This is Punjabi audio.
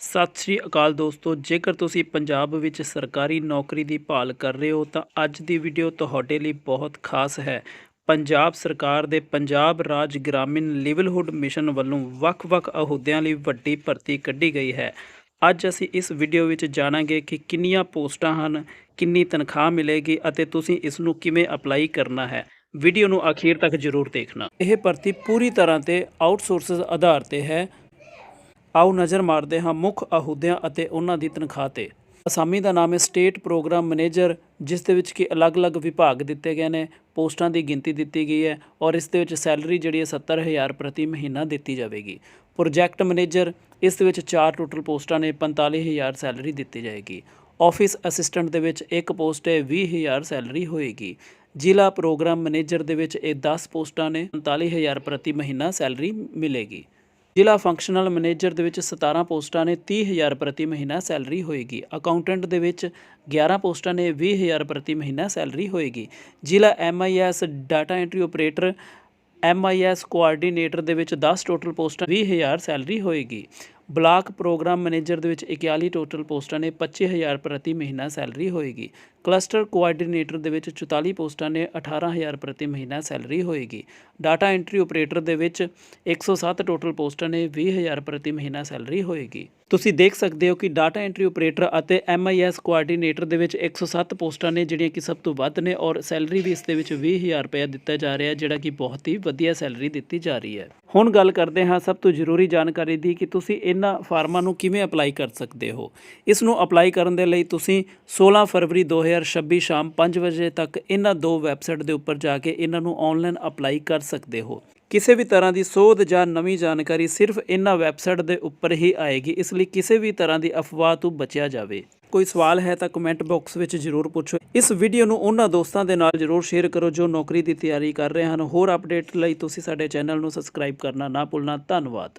ਸਤਿ ਸ਼੍ਰੀ ਅਕਾਲ ਦੋਸਤੋ, ਜੇਕਰ ਤੁਸੀਂ ਪੰਜਾਬ ਵਿੱਚ ਸਰਕਾਰੀ ਨੌਕਰੀ ਦੀ ਭਾਲ ਕਰ ਰਹੇ ਹੋ, ਤਾਂ ਅੱਜ ਦੀ ਵੀਡੀਓ ਤੁਹਾਡੇ ਲਈ ਬਹੁਤ ਖਾਸ ਹੈ। ਪੰਜਾਬ ਸਰਕਾਰ ਦੇ ਪੰਜਾਬ ਰਾਜ ਗ੍ਰਾਮੀਣ ਲਿਵਲਹੁੱਡ ਮਿਸ਼ਨ ਵੱਲੋਂ ਵੱਖ-ਵੱਖ ਅਹੁਦਿਆਂ ਲਈ ਵੱਡੀ ਭਰਤੀ ਕੱਢੀ ਗਈ ਹੈ। ਅੱਜ ਅਸੀਂ ਇਸ ਵੀਡੀਓ ਵਿੱਚ ਜਾਣਾਂਗੇ ਕਿ ਕਿੰਨੀਆਂ ਪੋਸਟਾਂ ਹਨ, ਕਿੰਨੀ ਤਨਖਾਹ ਮਿਲੇਗੀ ਅਤੇ ਤੁਸੀਂ ਇਸ ਨੂੰ ਕਿਵੇਂ ਅਪਲਾਈ ਕਰਨਾ ਹੈ। ਵੀਡੀਓ ਨੂੰ ਅਖੀਰ ਤੱਕ ਜ਼ਰੂਰ ਦੇਖਣਾ। ਇਹ ਭਰਤੀ ਪੂਰੀ ਤਰ੍ਹਾਂ ਤੇ ਆਊਟਸੋਰਸਿਸ ਆਧਾਰ ਤੇ ਹੈ। ਆਓ ਨਜ਼ਰ ਮਾਰਦੇ ਹਾਂ ਮੁੱਖ ਅਹੁਦਿਆਂ ਅਤੇ ਉਹਨਾਂ ਦੀ ਤਨਖਾਹ ਤੇ। ਅਸਾਮੀ ਦਾ ਨਾਮ ਹੈ ਸਟੇਟ ਪ੍ਰੋਗਰਾਮ ਮੈਨੇਜਰ ਜਿਸ ਦੇ ਵਿੱਚ ਕਿ ਅਲੱਗ-ਅਲੱਗ ਵਿਭਾਗ ਦਿੱਤੇ ਗਏ ਨੇ, ਪੋਸਟਾਂ ਦੀ ਗਿਣਤੀ ਦਿੱਤੀ ਗਈ ਹੈ ਔਰ ਇਸ ਦੇ ਵਿੱਚ ਸੈਲਰੀ ਜਿਹੜੀ ਹੈ 70000 ਪ੍ਰਤੀ ਮਹੀਨਾ ਦਿੱਤੀ ਜਾਵੇਗੀ। ਪ੍ਰੋਜੈਕਟ ਮੈਨੇਜਰ ਇਸ ਦੇ ਵਿੱਚ 4 ਟੋਟਲ ਪੋਸਟਾਂ ਨੇ 45000 ਸੈਲਰੀ ਦਿੱਤੀ ਜਾਏਗੀ। ਆਫਿਸ ਅਸਿਸਟੈਂਟ ਦੇ ਵਿੱਚ ਇੱਕ ਪੋਸਟ ਹੈ 20000 ਸੈਲਰੀ ਹੋਏਗੀ। ਜ਼ਿਲ੍ਹਾ ਪ੍ਰੋਗਰਾਮ ਮੈਨੇਜਰ ਦੇ ਵਿੱਚ ਇਹ 10 ਪੋਸਟਾਂ ਨੇ 45000 ਪ੍ਰਤੀ ਮਹੀਨਾ ਸੈਲਰੀ ਮਿਲੇਗੀ। ਜ਼ਿਲ੍ਹਾ ਫੰਕਸ਼ਨਲ ਮੈਨੇਜਰ ਦੇ ਵਿੱਚ 17 ਪੋਸਟਾਂ ਨੇ 30000 ਪ੍ਰਤੀ ਮਹੀਨਾ ਸੈਲਰੀ ਹੋਏਗੀ। ਅਕਾਊਂਟੈਂਟ ਦੇ ਵਿੱਚ 11 ਪੋਸਟਾਂ ਨੇ 20000 ਪ੍ਰਤੀ ਮਹੀਨਾ ਸੈਲਰੀ ਹੋਏਗੀ। ਜ਼ਿਲ੍ਹਾ MIS data entry operator MIS coordinator ਦੇ ਵਿੱਚ 10 ਟੋਟਲ ਪੋਸਟਾਂ 20000 ਸੈਲਰੀ ਹੋਏਗੀ। ਬਲਾਕ ਪ੍ਰੋਗਰਾਮ ਮੈਨੇਜਰ ਦੇ ਵਿੱਚ 41 ਟੋਟਲ ਪੋਸਟਾਂ ਨੇ 25000 ਪ੍ਰਤੀ ਮਹੀਨਾ ਸੈਲਰੀ ਹੋਏਗੀ। ਕਲਸਟਰ ਕੋਆਰਡੀਨੇਟਰ ਦੇ ਵਿੱਚ 44 ਪੋਸਟਾਂ ਨੇ 18000 ਪ੍ਰਤੀ ਮਹੀਨਾ ਸੈਲਰੀ ਹੋਏਗੀ। ਡਾਟਾ ਐਂਟਰੀ ਆਪਰੇਟਰ ਦੇ ਵਿੱਚ 107 ਟੋਟਲ ਪੋਸਟਾਂ ਨੇ 20000 ਪ੍ਰਤੀ ਮਹੀਨਾ ਸੈਲਰੀ ਹੋਏਗੀ। ਤੁਸੀਂ ਦੇਖ ਸਕਦੇ ਹੋ ਕਿ ਡਾਟਾ ਐਂਟਰੀ ਆਪਰੇਟਰ ਅਤੇ ਐਮਆਈਐਸ ਕੋਆਰਡੀਨੇਟਰ ਦੇ ਵਿੱਚ 107 ਪੋਸਟਾਂ ਨੇ, ਜਿਹੜੀਆਂ ਕਿ ਸਭ ਤੋਂ ਵੱਧ ਨੇ ਔਰ ਸੈਲਰੀ ਵੀ ਇਸ ਦੇ ਵਿੱਚ 20000 ਰੁਪਏ ਦਿੱਤਾ ਜਾ ਰਿਹਾ, ਜਿਹੜਾ ਕਿ ਬਹੁਤ ਹੀ ਵਧੀਆ ਸੈਲਰੀ ਦਿੱਤੀ ਜਾ ਰਹੀ ਹੈ। ਹੁਣ ਗੱਲ ਕਰਦੇ ਹਾਂ ਸਭ ਤੋਂ ਜ਼ਰੂਰੀ ਜਾਣਕਾਰੀ ਦੀ ਕਿ ਤੁਸੀਂ ਇਹਨਾਂ ਫਾਰਮਾਂ ਨੂੰ ਕਿਵੇਂ ਅਪਲਾਈ ਕਰ ਸਕਦੇ ਹੋ। ਇਸ ਨੂੰ ਅਪਲਾਈ ਕਰਨ ਦੇ ਲਈ ਤੁਸੀਂ 16 ਫਰਵਰੀ 2026 ਸ਼ਾਮ 5 ਵਜੇ ਤੱਕ ਇਹਨਾਂ ਦੋ ਵੈਬਸਾਈਟ ਦੇ ਉੱਪਰ ਜਾ ਕੇ ਇਹਨਾਂ ਨੂੰ ਆਨਲਾਈਨ ਅਪਲਾਈ ਕਰ ਸਕਦੇ ਹੋ। ਕਿਸੇ ਵੀ ਤਰ੍ਹਾਂ ਦੀ ਸੋਧ ਜਾਂ ਨਵੀਂ ਜਾਣਕਾਰੀ ਸਿਰਫ ਇਹਨਾਂ ਵੈਬਸਾਈਟ ਦੇ ਉੱਪਰ ਹੀ ਆਏਗੀ, ਇਸ ਲਈ ਕਿਸੇ ਵੀ ਤਰ੍ਹਾਂ ਦੀ ਅਫਵਾਹ ਤੋਂ ਬਚਿਆ ਜਾਵੇ। ਕੋਈ ਸਵਾਲ ਹੈ ਤਾਂ ਕਮੈਂਟ ਬਾਕਸ ਵਿੱਚ ਜ਼ਰੂਰ ਪੁੱਛੋ। ਇਸ ਵੀਡੀਓ ਨੂੰ ਉਹਨਾਂ ਦੋਸਤਾਂ ਦੇ ਨਾਲ ਜ਼ਰੂਰ ਸ਼ੇਅਰ ਕਰੋ ਜੋ ਨੌਕਰੀ ਦੀ ਤਿਆਰੀ ਕਰ ਰਹੇ ਹਨ। ਹੋਰ ਅਪਡੇਟ ਲਈ ਤੁਸੀਂ ਸਾਡੇ ਚੈਨਲ ਨੂੰ ਸਬਸਕ੍ਰਾਈਬ ਕਰਨਾ ਨਾ ਭੁੱਲਣਾ। ਧੰਨਵਾਦ।